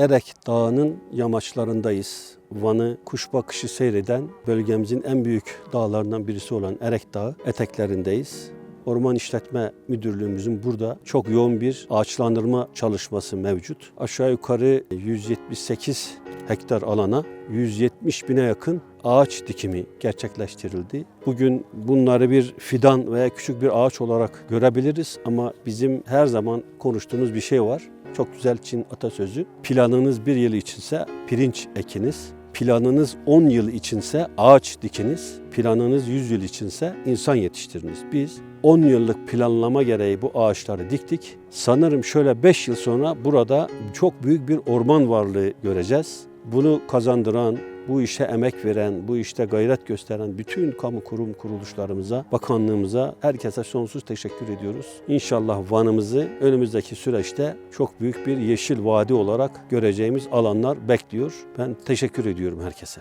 Erek Dağı'nın yamaçlarındayız. Van'ı kuş bakışı seyreden bölgemizin en büyük dağlarından birisi olan Erek Dağı eteklerindeyiz. Orman İşletme Müdürlüğümüzün burada çok yoğun bir ağaçlandırma çalışması mevcut. Aşağı yukarı 178 hektar alana 170 bine yakın ağaç dikimi gerçekleştirildi. Bugün bunları bir fidan veya küçük bir ağaç olarak görebiliriz ama bizim her zaman konuştuğumuz bir şey var. Çok güzel Çin atasözü. Planınız bir yıl içinse pirinç ekiniz. Planınız 10 yıl içinse ağaç dikiniz. Planınız 100 yıl içinse insan yetiştiriniz. Biz 10 yıllık planlama gereği bu ağaçları diktik. Sanırım şöyle 5 yıl sonra burada çok büyük bir orman varlığı göreceğiz. Bunu kazandıran, bu işe emek veren, bu işte gayret gösteren bütün kamu kurum kuruluşlarımıza, bakanlığımıza, herkese sonsuz teşekkür ediyoruz. İnşallah Van'ımızı önümüzdeki süreçte çok büyük bir yeşil vadi olarak göreceğimiz alanlar bekliyor. Ben teşekkür ediyorum herkese.